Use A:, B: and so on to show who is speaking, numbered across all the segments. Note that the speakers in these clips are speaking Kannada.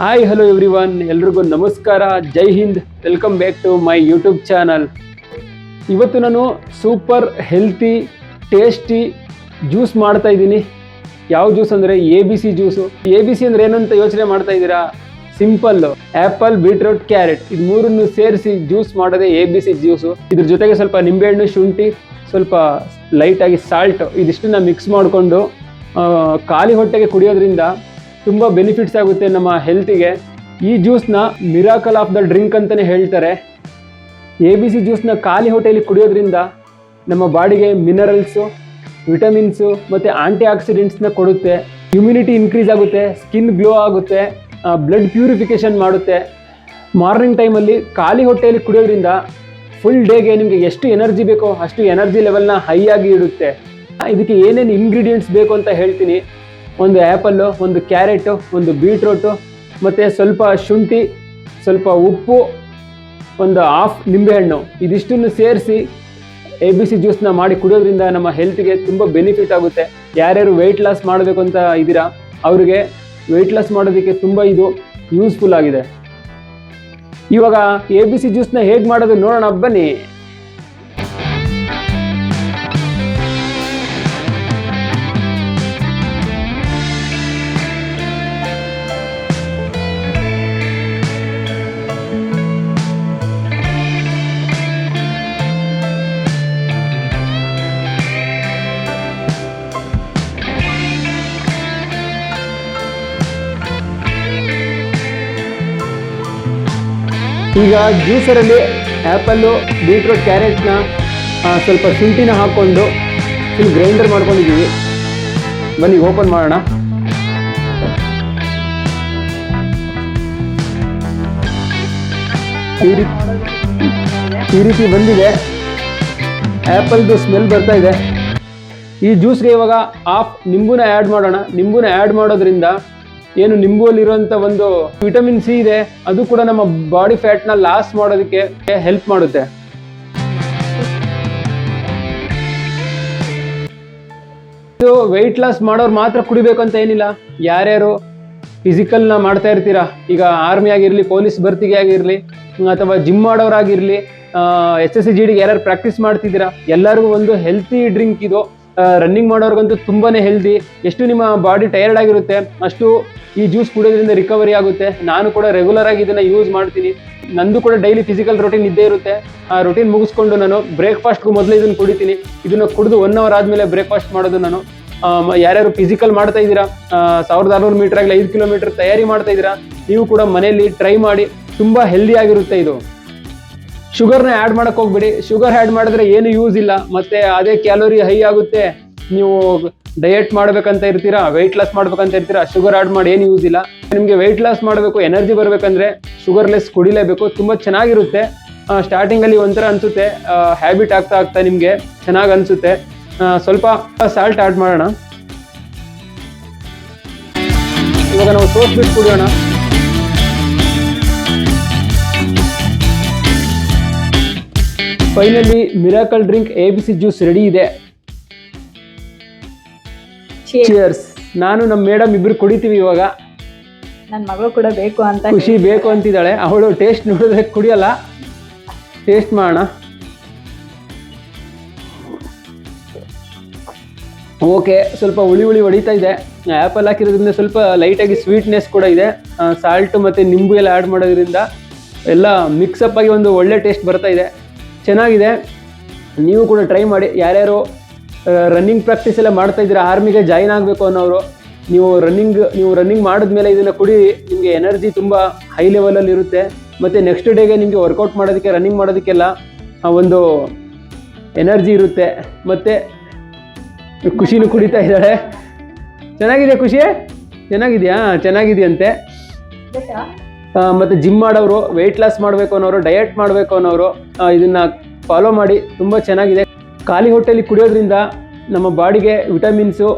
A: ಹಾಯ್ ಹಲೋ ಎವ್ರಿ ಒನ್ ಎಲ್ರಿಗೂ ನಮಸ್ಕಾರ. Jai Hind. Welcome back to my YouTube channel ಇವತ್ತು ನಾನು ಸೂಪರ್ ಹೆಲ್ತಿ ಟೇಸ್ಟಿ ಜ್ಯೂಸ್ ಮಾಡ್ತಾ ಇದ್ದೀನಿ. ಯಾವ ಜ್ಯೂಸ್ ಅಂದರೆ A B C juice A B C ಅಂದರೆ ಏನಂತ ಯೋಚನೆ ಮಾಡ್ತಾ ಇದ್ದೀರಾ? ಸಿಂಪಲ್ಲು ಆ್ಯಪಲ್ ಬೀಟ್ರೂಟ್ ಕ್ಯಾರೆಟ್ ಇದು ಮೂರನ್ನು ಸೇರಿಸಿ ಜ್ಯೂಸ್ ಮಾಡೋದೇ ಎ ಬಿ ಸಿ ಜ್ಯೂಸು ಇದ್ರ ಜೊತೆಗೆ ಸ್ವಲ್ಪ ನಿಂಬೆಹಣ್ಣು, ಶುಂಠಿ, ಸ್ವಲ್ಪ ಲೈಟಾಗಿ ಸಾಲ್ಟ್ ಇದಿಷ್ಟನ್ನು ಮಿಕ್ಸ್ ಮಾಡಿಕೊಂಡು ಖಾಲಿ ಹೊಟ್ಟೆಗೆ ಕುಡಿಯೋದ್ರಿಂದ ತುಂಬ ಬೆನಿಫಿಟ್ಸ್ ಆಗುತ್ತೆ ನಮ್ಮ ಹೆಲ್ತಿಗೆ ಈ ಜ್ಯೂಸ್ನ ಮಿರಾಕಲ್ ಆಫ್ ದ ಡ್ರಿಂಕ್ ಅಂತಲೇ ಹೇಳ್ತಾರೆ. ಎ ಬಿ ಸಿ ಜ್ಯೂಸ್ನ ಖಾಲಿ ಹೊಟ್ಟೆಯಲ್ಲಿ ಕುಡಿಯೋದ್ರಿಂದ ನಮ್ಮ ಬಾಡಿಗೆ ಮಿನರಲ್ಸು ವಿಟಮಿನ್ಸು ಮತ್ತು ಆಂಟಿ ಆಕ್ಸಿಡೆಂಟ್ಸ್ನ ಕೊಡುತ್ತೆ. ಇಮ್ಯುನಿಟಿ ಇನ್ಕ್ರೀಸ್ ಆಗುತ್ತೆ ಸ್ಕಿನ್ ಗ್ಲೋ ಆಗುತ್ತೆ ಬ್ಲಡ್ ಪ್ಯೂರಿಫಿಕೇಷನ್ ಮಾಡುತ್ತೆ. ಮಾರ್ನಿಂಗ್ ಟೈಮಲ್ಲಿ ಖಾಲಿ ಹೊಟ್ಟೆಯಲ್ಲಿ ಕುಡಿಯೋದ್ರಿಂದ ಫುಲ್ ಡೇಗೆ ನಿಮಗೆ ಎಷ್ಟು ಎನರ್ಜಿ ಬೇಕೋ ಅಷ್ಟು ಎನರ್ಜಿ ಲೆವೆಲ್ನ ಹೈ ಆಗಿ ಇಡುತ್ತೆ. ಇದಕ್ಕೆ ಏನೇನು ಇಂಗ್ರೀಡಿಯೆಂಟ್ಸ್ ಬೇಕು ಅಂತ ಹೇಳ್ತೀನಿ. ಒಂದು ಆ್ಯಪಲ್ಲು, ಒಂದು ಕ್ಯಾರೆಟು, ಒಂದು ಬೀಟ್ರೂಟು, ಮತ್ತು ಸ್ವಲ್ಪ ಶುಂಠಿ, ಸ್ವಲ್ಪ ಉಪ್ಪು, ಒಂದು ಹಾಫ್ ನಿಂಬೆಹಣ್ಣು. ಇದಿಷ್ಟನ್ನು ಸೇರಿಸಿ ಎ ಬಿ ಸಿ ಜ್ಯೂಸ್ನ ಮಾಡಿ ಕುಡಿಯೋದ್ರಿಂದ ನಮ್ಮ ಹೆಲ್ತ್ಗೆ ತುಂಬ ಬೆನಿಫಿಟ್ ಆಗುತ್ತೆ. ಯಾರ್ಯಾರು ವೆಯ್ಟ್ ಲಾಸ್ ಮಾಡಬೇಕು ಅಂತ ಇದ್ದೀರಾ, ಅವರಿಗೆ ವೆಯ್ಟ್ ಲಾಸ್ ಮಾಡೋದಕ್ಕೆ ತುಂಬ ಇದು ಯೂಸ್ಫುಲ್ ಆಗಿದೆ. ಇವಾಗ ಎ ಬಿ ಸಿ ಜ್ಯೂಸ್ನ ಹೇಗೆ ಮಾಡೋದು ನೋಡೋಣ, ಬನ್ನಿ. ಈಗ ಜ್ಯೂಸರಲ್ಲಿ ಆ್ಯಪಲ್ಲು ಬೀಟ್ರೂಟ್ ಕ್ಯಾರೆಟ್ನ ಸ್ವಲ್ಪ ಶುಂಠಿನ ಹಾಕ್ಕೊಂಡು ಫುಲ್ ಗ್ರೈಂಡರ್ ಮಾಡ್ಕೊಂಡಿದ್ದೀವಿ ಬನ್ನಿ ಓಪನ್ ಮಾಡೋಣ. ಈ ರೀತಿ ಈ ರೀತಿ ಬಂದಿದೆ. ಆ್ಯಪಲ್ದು ಸ್ಮೆಲ್ ಬರ್ತಾ ಇದೆ. ಈ ಜ್ಯೂಸ್ಗೆ ಇವಾಗ ಆಫ್ ನಿಂಬೂನ ಆ್ಯಡ್ ಮಾಡೋಣ. ನಿಂಬೂನ ಆ್ಯಡ್ ಮಾಡೋದ್ರಿಂದ ಏನು ನಿಂಬುವಲ್ಲಿರುವಂಥ ಒಂದು ವಿಟಮಿನ್ ಸಿ ಇದೆ, ಅದು ಕೂಡ ನಮ್ಮ ಬಾಡಿ ಫ್ಯಾಟ್ನ ಲಾಸ್ ಮಾಡೋದಕ್ಕೆ ಹೆಲ್ಪ್ ಮಾಡುತ್ತೆ. ಇದು ವೆಯ್ಟ್ ಲಾಸ್ ಮಾಡೋರು ಮಾತ್ರ ಕುಡಿಬೇಕು ಅಂತ ಏನಿಲ್ಲ. ಯಾರ್ಯಾರು ಫಿಸಿಕಲ್ನ ಮಾಡ್ತಾ ಇರ್ತೀರಾ, ಈಗ ಆರ್ಮಿ ಆಗಿರಲಿ ಪೊಲೀಸ್ ಭರ್ತಿಗೆ ಆಗಿರಲಿ, ಅಥವಾ ಜಿಮ್ ಮಾಡೋರಾಗಿರಲಿ ಎಸ್ ಎಸ್ ಸಿ ಜಿ ಡಿಗೆ ಯಾರ್ಯಾರು ಪ್ರಾಕ್ಟೀಸ್ ಮಾಡ್ತಿದ್ದೀರಾ, ಎಲ್ಲರಿಗೂ ಒಂದು ಹೆಲ್ತಿ ಡ್ರಿಂಕ್ ಇದು. ರನ್ನಿಂಗ್ ಮಾಡೋರ್ಗಂತೂ ತುಂಬಾ ಹೆಲ್ದಿ ಎಷ್ಟು ನಿಮ್ಮ ಬಾಡಿ ಟಯರ್ಡ್ ಆಗಿರುತ್ತೆ, ಅಷ್ಟು ಈ ಜ್ಯೂಸ್ ಕುಡಿಯೋದ್ರಿಂದ ರಿಕವರಿ ಆಗುತ್ತೆ. ನಾನು ಕೂಡ ರೆಗ್ಯುಲರ್ ಆಗಿ ಇದನ್ನ ಯೂಸ್ ಮಾಡ್ತೀನಿ. ನಂದು ಕೂಡ ಡೈಲಿ ಫಿಸಿಕಲ್ ರೊಟೀನ್ ಇದ್ದೇ ಇರುತ್ತೆ. ಆ ರೊಟೀನ್ ಮುಗಿಸ್ಕೊಂಡು ನಾನು ಬ್ರೇಕ್ಫಾಸ್ಟ್ಗೂ ಮೊದಲು ಇದನ್ನು ಕುಡಿತೀನಿ. ಇದನ್ನ ಕುಡಿದು ಒನ್ ಅವರ್ ಆದಮೇಲೆ ಬ್ರೇಕ್ಫಾಸ್ಟ್ ಮಾಡೋದು ನಾನು. ಯಾರ್ಯಾರು ಫಿಸಿಕಲ್ ಮಾಡ್ತಾ ಇದ್ದೀರಾ? ಸಾವಿರದ ಆರುನೂರು ಮೀಟರ್ ಆಗಲಿ ಐದು ಕಿಲೋಮೀಟರ್ ತಯಾರಿ ಮಾಡ್ತಾ ಇದ್ದೀರಾ? ನೀವು ಕೂಡ ಮನೆಯಲ್ಲಿ ಟ್ರೈ ಮಾಡಿ, ತುಂಬ ಹೆಲ್ದಿ ಆಗಿರುತ್ತೆ ಇದು. ಶುಗರ್ನ ಆ್ಯಡ್ ಮಾಡೋಕ್ಕೆ ಹೋಗ್ಬೇಡಿ. ಶುಗರ್ ಆ್ಯಡ್ ಮಾಡಿದ್ರೆ ಏನು ಯೂಸ್ ಇಲ್ಲ. ಮತ್ತೆ ಅದೇ ಕ್ಯಾಲೋರಿ ಹೈ ಆಗುತ್ತೆ. ನೀವು ಡಯಟ್ ಮಾಡ್ಬೇಕಂತ ಇರ್ತೀರಾ ವೆಯ್ಟ್ ಲಾಸ್ ಮಾಡ್ಬೇಕಂತ ಇರ್ತೀರಾ ಶುಗರ್ ಆ್ಯಡ್ ಮಾಡಿ ಏನು ಯೂಸ್ ಇಲ್ಲ. ನಿಮಗೆ ವೆಯ್ಟ್ ಲಾಸ್ ಮಾಡಬೇಕು ಎನರ್ಜಿ ಬರಬೇಕಂದ್ರೆ ಶುಗರ್ಲೆಸ್ ಕುಡಿಲೇಬೇಕು, ತುಂಬ ಚೆನ್ನಾಗಿರುತ್ತೆ. ಸ್ಟಾರ್ಟಿಂಗಲ್ಲಿ ಒಂಥರ ಅನಿಸುತ್ತೆ ಹ್ಯಾಬಿಟ್ ಆಗ್ತಾ ಆಗ್ತಾ ನಿಮಗೆ ಚೆನ್ನಾಗಿ ಅನಿಸುತ್ತೆ. ಸ್ವಲ್ಪ ಸಾಲ್ಟ್ ಆ್ಯಡ್ ಮಾಡೋಣ. ಇವಾಗ ನಾವು ಸೋಸ್ಬಿಟ್ಟು ಕುಡಿಯೋಣ. Finally miracle drink A B C juice ready ಇದೆ. ಚಿಯರ್ಸ್ ನಾನು ನಮ್ಮ ಮೇಡಮ್ ಇಬ್ರು ಕುಡಿತೀವಿ ಇವಾಗ.
B: ನನ್ನ ಮಗಳು ಕೂಡ ಬೇಕು ಅಂತ
A: ಖುಷಿ ಬೇಕು ಅಂತಿದ್ದಾಳೆ. ಅವಳು ಟೇಸ್ಟ್ ನೋಡಿದ್ರೆ ಕುಡಿಯಲ್ಲ. ಟೇಸ್ಟ್ ಮಾಡೋಣ ಓಕೆ ಸ್ವಲ್ಪ ಹುಳಿ ಹುಳಿ ಹೊಡಿತಾ ಇದೆ. ಆ್ಯಪಲ್ ಹಾಕಿರೋದ್ರಿಂದ ಸ್ವಲ್ಪ ಲೈಟಾಗಿ ಸ್ವೀಟ್ನೆಸ್ ಕೂಡ ಇದೆ. ಸಾಲ್ಟ್ ಮತ್ತು ನಿಂಬು ಎಲ್ಲ ಆ್ಯಡ್ ಮಾಡೋದ್ರಿಂದ ಎಲ್ಲ ಮಿಕ್ಸಪ್ಪಾಗಿ ಒಂದು ಒಳ್ಳೆ ಟೇಸ್ಟ್ ಬರ್ತಾ ಇದೆ. ಚೆನ್ನಾಗಿದೆ. ನೀವು ಕೂಡ ಟ್ರೈ ಮಾಡಿ. ಯಾರ್ಯಾರು ರನ್ನಿಂಗ್ ಪ್ರಾಕ್ಟೀಸ್ ಎಲ್ಲ ಮಾಡ್ತಾ ಇದ್ದೀರಾ? ಆರ್ಮಿಗೆ ಜಾಯಿನ್ ಆಗಬೇಕು ಅನ್ನೋರು. ನೀವು ರನ್ನಿಂಗ್ ನೀವು ರನ್ನಿಂಗ್ ಮಾಡಿದ್ಮೇಲೆ ಇದನ್ನು ಕುಡಿ ನಿಮಗೆ ಎನರ್ಜಿ ತುಂಬ ಹೈ ಲೆವೆಲಲ್ಲಿ ಇರುತ್ತೆ. ಮತ್ತು ನೆಕ್ಸ್ಟ್ ಡೇಗೆ ನಿಮಗೆ ವರ್ಕೌಟ್ ಮಾಡೋದಕ್ಕೆ ರನ್ನಿಂಗ್ ಮಾಡೋದಕ್ಕೆಲ್ಲ ಒಂದು ಎನರ್ಜಿ ಇರುತ್ತೆ. ಮತ್ತು ಖುಷಿನೂ ಕುಡಿತಾ ಇದ್ದಾಳೆ ಚೆನ್ನಾಗಿದೆ ಖುಷಿ? ಚೆನ್ನಾಗಿದೆಯಾ? ಚೆನ್ನಾಗಿದೆಯಂತೆ. ಮತ್ತು ಜಿಮ್ ಮಾಡೋರು ವೆಯ್ಟ್ ಲಾಸ್ ಮಾಡಬೇಕು ಅನ್ನೋರು ಡಯಟ್ ಮಾಡಬೇಕು ಅನ್ನೋರು ಇದನ್ನ ಫಾಲೋ ಮಾಡಿ ತುಂಬ ಚೆನ್ನಾಗಿದೆ. ಖಾಲಿ ಹೊಟ್ಟೆಲಿ ಕುಡಿಯೋದ್ರಿಂದ ನಮ್ಮ ಬಾಡಿಗೆ ವಿಟಮಿನ್ಸು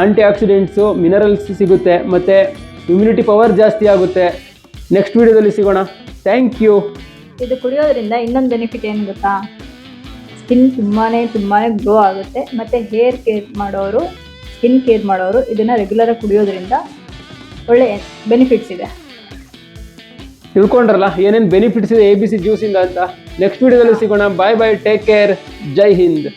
A: ಆಂಟಿ ಆಕ್ಸಿಡೆಂಟ್ಸು ಮಿನರಲ್ಸ್ ಸಿಗುತ್ತೆ ಮತ್ತು ಇಮ್ಯುನಿಟಿ ಪವರ್ ಜಾಸ್ತಿ ಆಗುತ್ತೆ. ನೆಕ್ಸ್ಟ್ ವಿಡಿಯೋದಲ್ಲಿ ಸಿಗೋಣ. ಥ್ಯಾಂಕ್ ಯು
B: ಇದು ಕುಡಿಯೋದ್ರಿಂದ ಇನ್ನೊಂದು ಬೆನಿಫಿಟ್ ಏನು ಗೊತ್ತಾ? ಸ್ಕಿನ್ ತುಂಬಾ ತುಂಬಾ ಗ್ರೋ ಆಗುತ್ತೆ ಮತ್ತು ಹೇರ್ ಕೇರ್ ಮಾಡೋರು ಸ್ಕಿನ್ ಕೇರ್ ಮಾಡೋರು ಇದನ್ನು ರೆಗ್ಯುಲರಾಗಿ ಕುಡಿಯೋದ್ರಿಂದ ಒಳ್ಳೆಯ ಬೆನಿಫಿಟ್ಸ್ ಇದೆ.
A: ತಿಳ್ಕೊಂಡ್ರಲ್ಲ, ಏನೇನು ಬೆನಿಫಿಟ್ಸ್ ಇದೆ ಎ ಬಿ ಸಿ ಜ್ಯೂಸಿಂದ ಅಂತ. ನೆಕ್ಸ್ಟ್ ವಿಡಿಯೋದಲ್ಲಿ ಸಿಗೋಣ. Bye bye take care Jai Hind.